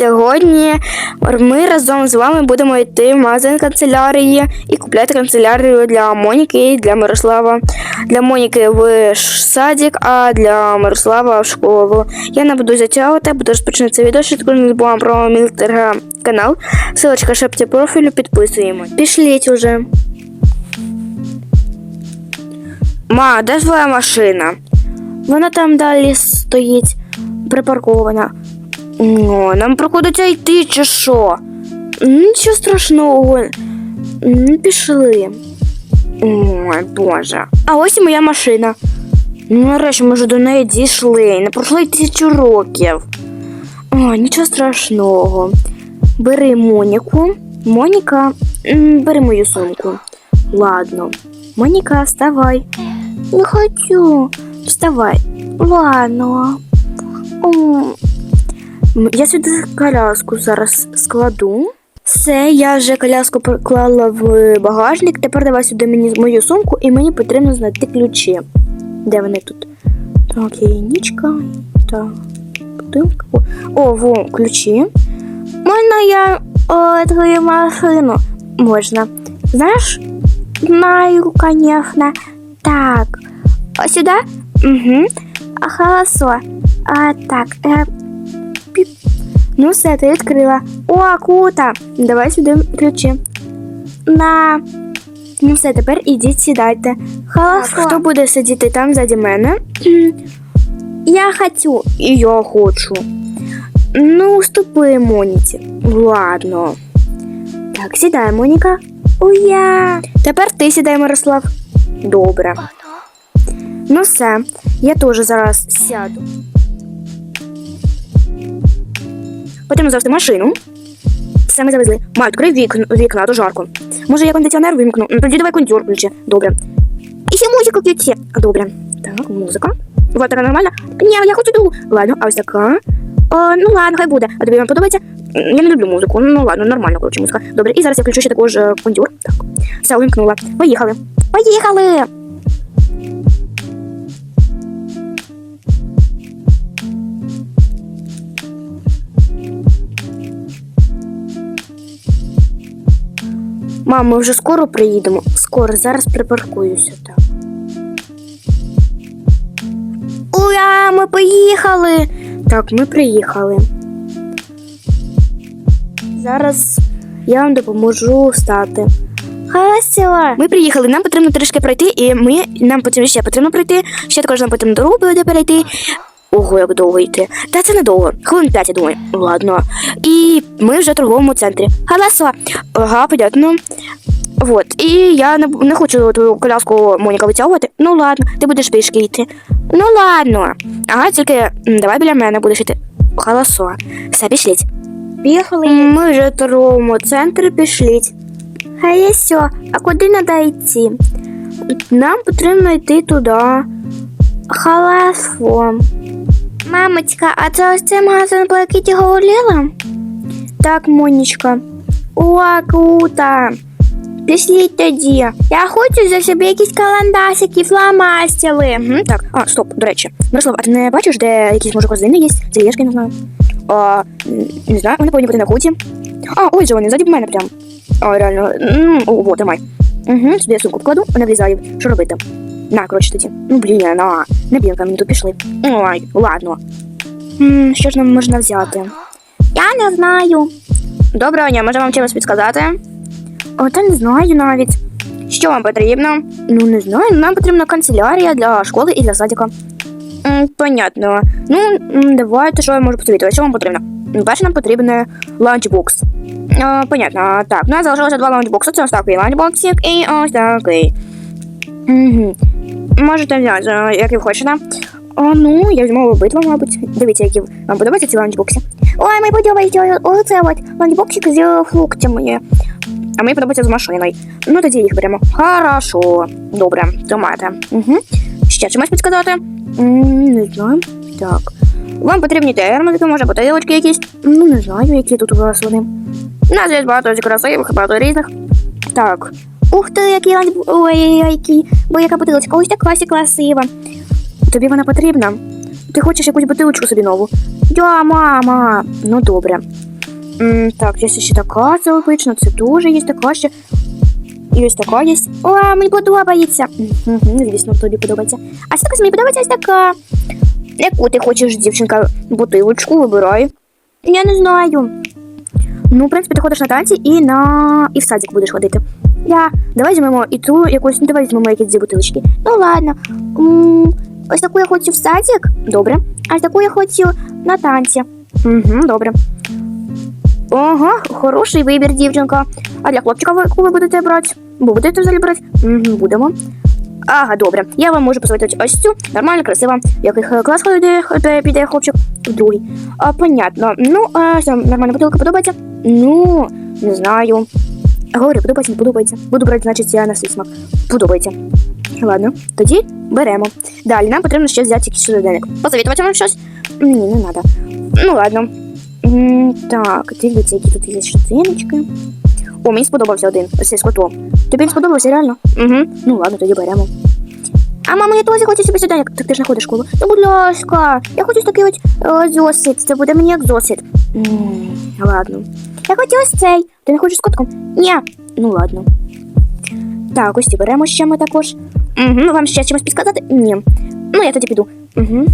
сьогодні ми разом з вами будемо йти в магазин канцелярії і купляти канцелярію для Моніки і для Мирослава. Для Моніки в садик, а для Мирослава в школу. Я не буду затягувати, буду розпочинати це відео. Також не забуваємо про мій телеграм-канал. Силочка в шапці профілю, підписуємо. Пішліть уже. Ма, де твоя машина? Вона там далі стоїть, припаркована. О, нам приходиться йти чи що? Нічого страшного. Пішли. Ой, Боже. А ось і моя машина. Ну, нарешті ми вже до неї дійшли. Не пройшло тисячу років. О, нічого страшного. Бери Моніку. Моніка, бери мою сумку. Ладно. Моніка, вставай. Не хочу. Вставай. Ладно. М, Я сюди коляску зараз складу. Все, я вже коляску поклала в багажник. Тепер давай сюди мені мою сумку, і мені потрібно знайти ключі. Де вони тут? Так, яєнічка. Так. Бутилка. О, во, ключі. Можна я о, твою машину? Можна. Знаєш? Знаю, конечно. Так. А сюда? Угу. Хорошо. А, так. Е, піп. Ну, все, ти відкрила. О, круто. Давай сюди ключі. На. Ну все, тепер ідіть сідайте. Хорошо. Хто буде сидіти там ззаді мене? Я хочу. І я хочу. Ну, уступи Моніці. Ладно. Так, сідай, Моніка. Уя. Тепер ти сідай, Мирослав. Добре. Ну все, я теж зараз сяду. Потрібно завести машину. Все ми завезли. Маю, відкрив вікна, вікна, то жарко. Може, я кондиціонер вимкну? Ну, тоді давай кондюр включи. Добре. І ще музика включи. Добре. Так, музика. Вот нормальна. Ні, я хочу ту. Ладно, а ось така. О, ну ладно, хай буде. А тобі вам подобається? Я не люблю музику. Ну ладно, нормально, коротше, музика. Добре, і зараз я включу ще також е, кондюр. Так. Все, увімкнула. Поїхали. Поїхали! Мам, ми вже скоро приїдемо. Скоро, зараз припаркуюся так. Ура, ми поїхали! Так, ми приїхали. Зараз я вам допоможу встати. Хорошо. Ми приїхали, нам потрібно трішки пройти, і ми нам потрібно ще потрібно пройти. Ще також нам потрібно дорогу буде перейти. Ого, як довго йти. Та це недовго. Хвилин 5, я думаю. Ладно. І ми вже в торговому центрі. Хорошо. Ага, понятно. Вот. І я не, не хочу твою коляску Моніка витягувати. Ну ладно, ти будеш пішки йти. Ну ладно. Ага, тільки м, давай біля мене будеш йти. Хорошо. Все, пішліть. Поїхали. Ми вже в торговому центрі пішліть. Хорошо. А куди треба йти? Нам потрібно йти туди. Хорошо. Мамочка, а це ось цей магазин, про який ти говорила? Так, Монічка. О, круто. Пішліть тоді. Я хочу за собі якісь каландасики, фломастери. Угу, так, а, стоп, до речі. Мирослав, а ти не бачиш, де якісь може корзини є? Тележки, не знаю. А, не знаю, вони повинні бути на куті. А, ось же вони, ззаді мене прям. А, реально. М, О, вот, тримай. Угу, сюди я сумку покладу, вона влізає. Що робити? На, коротше тоді. Ну, блін, на. Не блін, мені тут пішли. Ой, ладно. М, що ж нам можна взяти? Я не знаю. Доброго дня, може вам чимось підказати? О, не знаю навіть. Що вам потрібно? Ну, не знаю, нам потрібна канцелярія для школи і для садика. М, понятно. Ну, м, давайте, що я можу посовітувати. Що вам потрібно? Перше, нам потрібен ланчбокс. А, понятно. Так, у нас залишилося два ланчбокси. Це ось такий ланчбоксик і ось такий. Угу. Можете взяти, е, як ви хочете. А, ну, я візьму обидва, мабуть. Дивіться, які вам подобаються ці ланчбокси. Ой, мені подобається оце от ланчбоксик з фруктами. А мені подобається з машиною. Ну, тоді їх беремо. Хорошо. Добре, тримайте. Угу. Ще чимось підказати? Не знаю. Так. Вам потрібні термометри, може бутилочки якісь. Ну, не знаю, які тут у вас вони. У нас є багато красивих, багато різних. Так. Ух ти, який ланч... Ой, який. Бо яка бутилочка, ось така ось красива. Тобі вона потрібна? Ти хочеш якусь бутилочку собі нову? Я, мама. Ну добре. М, так, є ще така целопична, це теж є така ще. І ось така є. О, мені подобається. Угу, звісно, тобі подобається. А це мені подобається ось така. Яку ти хочеш, дівчинка, бутилочку вибирай. Я не знаю. Ну, в принципі, ти ходиш на танці і на. і в садик будеш ходити. Я. Давай візьмемо і ту якусь, ну давай візьмемо якісь дві бутилочки. Ну ладно. М, ось таку я хочу в садик. Добре. А таку я хочу на танці. Угу, добре. Ага, хороший вибір, дівчинка. А для хлопчика ви ви будете брати? Будете взагалі брати? Угу, будемо. Ага, добре. Я вам можу посоветувати ось цю. Нормально, красиво. В який е, клас ходить, піде хлопчик? Другий. А, понятно. Ну, а, все, нормальна бутилка подобається? Ну, не знаю. Говорю, подобається, не подобається. Буду брати, значить, я на свій смак. Подобається. Ладно, тоді беремо. Далі нам потрібно ще взяти якийсь щоденник. Посоветувати вам щось? Ні, не треба. Ну ладно. Так, дивіться, які тут є щоденнички. О, мені сподобався один. Ось цей з котом. Тобі він сподобався реально? Угу. Ну ладно, тоді беремо. А мама, я теж хочу собі щоденник. Так ти ж не ходиш школу. Ну, будь ласка, я хочу такий от е, зосит. Це буде мені як зосит. М, Ладно. Я хочу ось цей. Ти не хочеш з котком? Ні. Ну ладно. Так, ось ці беремо ще ми також. Угу. Вам ще чимось підказати? Ні. Ну, я тоді піду. Угу.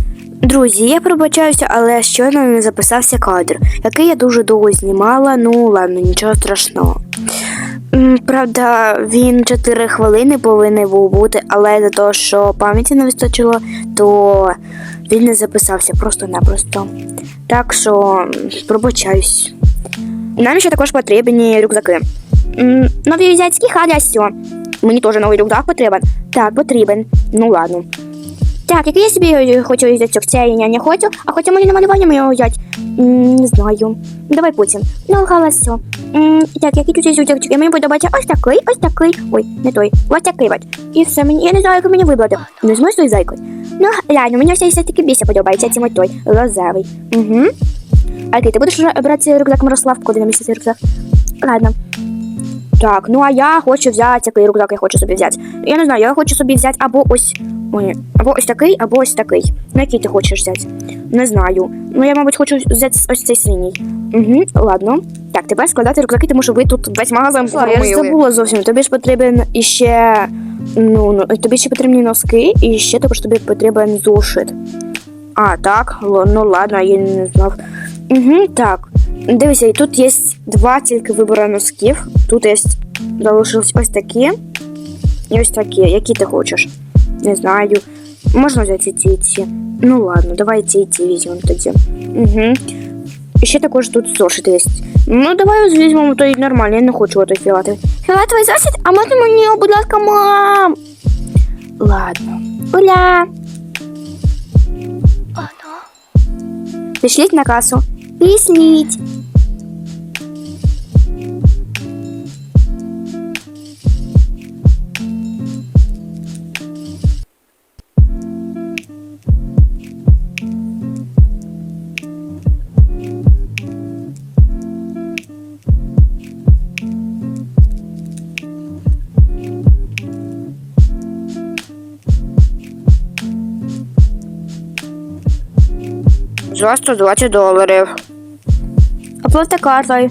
Друзі, я пробачаюся, але щойно не записався кадр, який я дуже довго знімала, ну ладно, нічого страшного. Правда, він 4 хвилини повинен був бути, але за те, що пам'яті не вистачило, то він не записався просто-напросто. Так що пробачаюсь. Нам ще також потрібні рюкзаки. Нові азіатські халясьо. Мені теж новий рюкзак потрібен. Так, потрібен. Ну ладно. Так, який я собі е, хочу взяти цей я не хочу, а хоча мені на малювання моє взяти. М, Не знаю. Давай потім. Ну, галасо. М, Так, який тут зюдячки? Мені подобається ось такий, ось такий. Ой, не той. Ось такий от. І все, мені, я не знаю, як мені вибрати. Не знаю, з зайкою. Ну, ладно, мені все таки більше подобається, цим той. Лозевий. Угу. А ти, будеш брати рюкзак Мирослав, куди на місці цей рюкзак? Ладно. Так, ну а я хочу взяти який рюкзак я хочу собі взяти. Я не знаю, я хочу собі взяти або ось. Ой, або ось такий, або ось такий. Ну, який ти хочеш взяти? Не знаю. Ну, я, мабуть, хочу взяти ось цей синій. Угу, ладно. Так, тепер складати рюкзаки, тому що ви тут весь магазин Слава, я ж забула зовсім. Тобі ж потрібен іще. Ну, ну, тобі ще потрібні носки, і ще також тобі потрібен зошит. А, так, ну ладно, я не знав. Угу, так. Дивися, і тут є два тільки вибори носків. Тут є залишились ось такі і ось такі. Які ти хочеш? Не знаю. Можна взяти ці і ці. Ну ладно, давай ці і ці візьмемо тоді. Угу. І ще також тут зошит є. Ну, давай візьмемо той нормальний, я не хочу отой фіолетовий. Фіолетовий зошит? А можна мені, будь ласка, мам? Ладно. Уля. Пішліть на касу. Пішліть. За 120 доларів. Оплата картою.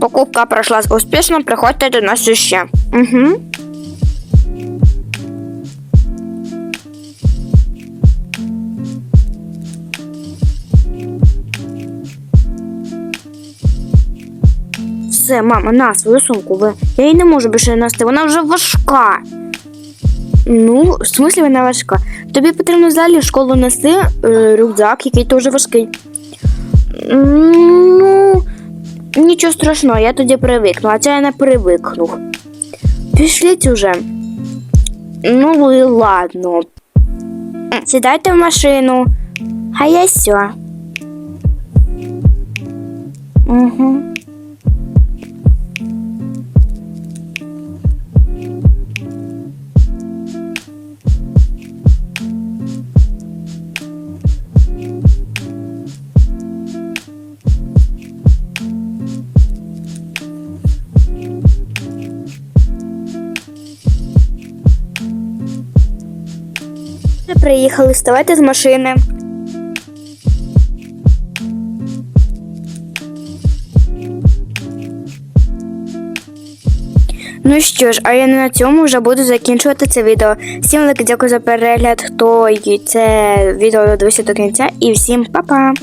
Покупка пройшла успішно, приходьте до нас ще. Угу. Все, мама, на свою сумку. Ви. Я її не можу більше нести, вона вже важка. Ну, в смислі вона важка. Тобі потрібно взагалі в школу нести е, рюкзак, який теж важкий. Ну, нічого страшного, я тоді привикну, а це я не привикнув. Пішліть уже. Ну і ладно. Сідайте в машину. А я все. Угу. приїхали, вставайте з машини. Ну що ж, а я на цьому вже буду закінчувати це відео. Всім велике дякую за перегляд, хто це відео додивився до кінця. І всім па-па!